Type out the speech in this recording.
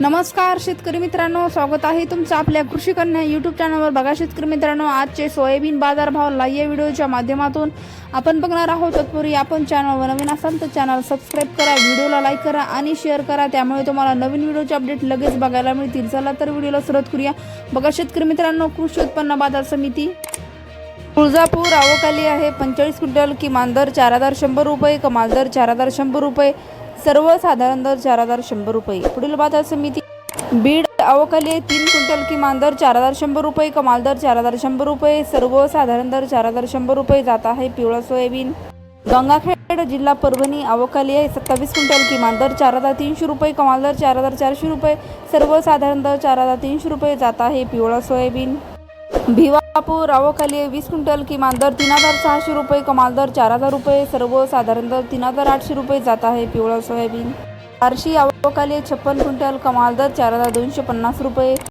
नमस्कार शेतकरी मित्रांनो. स्वागत आहे तुमचं आपल्या कृषी कन्या यूट्यूब चॅनलवर बघा शेतकरी मित्रांनो आजचे सोयाबीन बाजारभाव लाईव्ह या व्हिडिओच्या माध्यमातून आपण बघणार आहोत. तत्पूर्वी आपण चॅनलवर नवीन असाल तर चॅनल सबस्क्राईब करा व्हिडिओला लाईक करा आणि शेअर करा. त्यामुळे तुम्हाला नवीन व्हिडिओचे अपडेट लगेच बघायला मिळतील. चला तर व्हिडिओला सुरुवात करूया. बघा शेतकरी मित्रांनो कृषी उत्पन्न बाजार समिती तुळजापूर आवकाली आहे. पंचेचाळीस क्विंटल किमान दर चार हजार शंभर रुपये कमाल दर चार हजार शंभर रुपये. सर्वसाधारण दर चार हजार शंभर रुपये. पुढील बाजार समिती बीड अवकाली आहे तीन क्विंटल किमान दर चार हजार शंभर रुपये कमाल दर चार हजार शंभर रुपये सर्वसाधारण दर चार हजार शंभर रुपये जात आहे पिवळा सोयाबीन. गंगाखेड जिल्हा परभणी अवकाली आहे सत्तावीस क्विंटल किमान दर चार हजार तीनशे रुपये कमाल दर चार हजार चारशे रुपये सर्वसाधारण दर चार हजार तीनशे रुपये जात आहे पिवळा सोयाबीन. भिवापूर आवकाली वीस क्विंटल किमान दर तीन हजार सहाशे रुपये कमाल दर चार हजार रुपये सर्वसाधारण दर तीन हजार आठशे रुपये जात आहे पिवळा सोयाबीन. बार्शी आवकाली आहे छप्पन क्विंटल कमाल दर चार हजार दोनशे पन्नास रुपये.